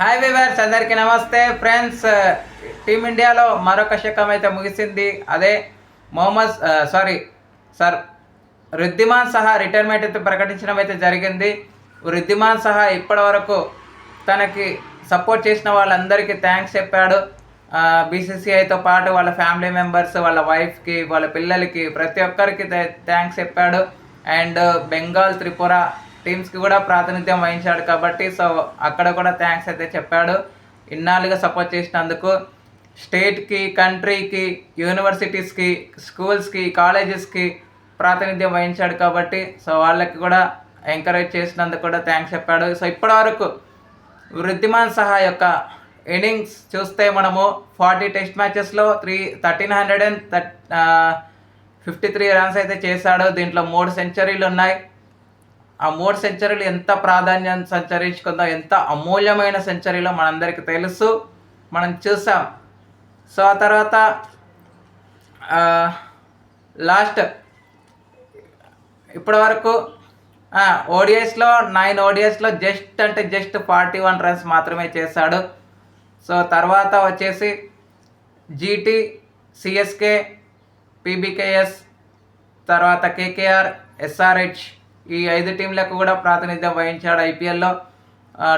Hi viewers అందరికీ నమస్తే. Friends టీమిండియాలో uh, మరొక శకం అయితే ముగిసింది. అదే మొహమ్మద్ సారీ సార్ రుద్దిమాన్ సహా రిటైర్మెంట్ అయితే ప్రకటించడం అయితే జరిగింది. రుద్దిమాన్ సహా ఇప్పటి వరకు తనకి సపోర్ట్ చేసిన వాళ్ళందరికీ థ్యాంక్స్ చెప్పాడు. బీసీసీఐతో పాటు వాళ్ళ ఫ్యామిలీ మెంబర్స్ వాళ్ళ వైఫ్కి వాళ్ళ పిల్లలకి ప్రతి ఒక్కరికి థ్యాంక్స్ చెప్పాడు. అండ్ బెంగాల్ త్రిపుర టీమ్స్కి కూడా ప్రాతినిధ్యం వహించాడు కాబట్టి సో అక్కడ కూడా థ్యాంక్స్ అయితే చెప్పాడు. ఇన్నాళ్ళుగా సపోర్ట్ చేసినందుకు స్టేట్కి కంట్రీకి యూనివర్సిటీస్కి స్కూల్స్కి కాలేజెస్కి ప్రాతినిధ్యం వహించాడు కాబట్టి సో వాళ్ళకి కూడా ఎంకరేజ్ చేసినందుకు కూడా థ్యాంక్స్ చెప్పాడు. సో ఇప్పటివరకు వృద్ధిమాన్ సహా యొక్క ఇన్నింగ్స్ చూస్తే మనము forty test మ్యాచెస్లో three thirteen hundred and fifty three runs అయితే చేశాడు. దీంట్లో మూడు సెంచరీలు ఉన్నాయి ఆ మూడు సెంచరీలు ఎంత ప్రాధాన్యం సంచరించుకుందో ఎంత అమూల్యమైన సెంచరీలో మనందరికీ తెలుసు. మనం చూసాం. సో ఆ తర్వాత లాస్ట్. ఇప్పటి వరకు ఓడిఎస్లో నైన్ ఓడిఎస్లో జస్ట్ అంటే జస్ట్ ఫార్టీ వన్ రన్స్ మాత్రమే చేశాడు. సో తర్వాత వచ్చేసి G T C S K P B K S తర్వాత K K R S R H ఈ ఐదు టీంలకు కూడా ప్రాతినిధ్యం వహించాడు ఐపీఎల్లో.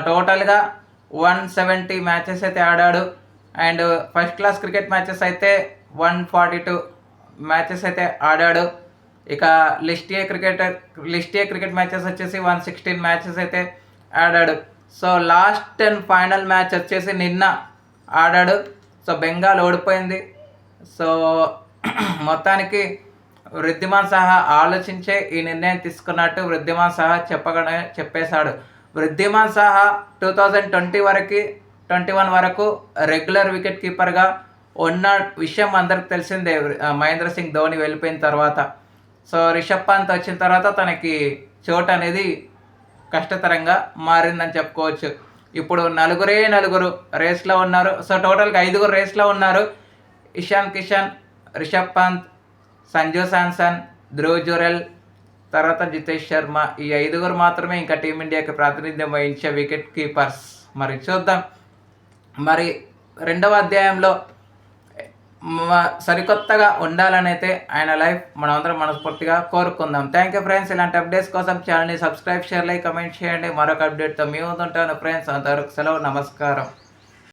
టోటల్గా వన్ సెవెంటీ మ్యాచెస్ అయితే ఆడాడు. And first class cricket matches అయితే వన్ ఫార్టీ టూ మ్యాచెస్ అయితే ఆడాడు. ఇక list A cricket list A cricket matches వచ్చేసి వన్ సిక్స్టీన్ మ్యాచెస్ అయితే ఆడాడు. So last and final match వచ్చేసి నిన్న ఆడాడు. సో బెంగాల్ ఓడిపోయింది. సో మొత్తానికి వృద్ధిమాన్ సహా ఆలోచించే ఈ నిర్ణయం తీసుకున్నట్టు వృద్ధిమాన్ సహా చెప్పగానే చెప్పేశాడు. Wriddhiman Saha two thousand twenty వరకు ట్వంటీ వన్ వరకు రెగ్యులర్ వికెట్ కీపర్గా ఉన్న విషయం అందరికి తెలిసిందే. మహేంద్ర సింగ్ ధోని వెళ్ళిపోయిన తర్వాత. సో రిషబ్ పంత్ వచ్చిన తర్వాత తనకి చోటు అనేది కష్టతరంగా మారిందని చెప్పుకోవచ్చు. ఇప్పుడు నలుగురే నలుగురు రేస్లో ఉన్నారు. సో టోటల్గా ఐదుగురు రేస్లో ఉన్నారు. ఇషాన్ కిషన్ రిషబ్ పంత్ సంజు శాంసన్ ధ్రువ్ జురెల్ తర్వాత జితేష్ శర్మ. ఈ ఐదుగురు మాత్రమే ఇంకా టీమిండియాకి ప్రాతినిధ్యం వహించే వికెట్ కీపర్స్. మరి చూద్దాం. మరి రెండవ అధ్యాయంలో సరికొత్తగా ఉండాలనైతే ఆయన లైఫ్ మనమందరం మనస్ఫూర్తిగా కోరుకుందాం. థ్యాంక్ యూ ఫ్రెండ్స్ ఇలాంటి అప్డేట్స్ కోసం ఛానల్ని సబ్స్క్రైబ్ షేర్ లైక్ కమెంట్ చేయండి. మరొక అప్డేట్తో మీ ఉంటాను ఫ్రెండ్స్ అంతవరకు సెలవు నమస్కారం.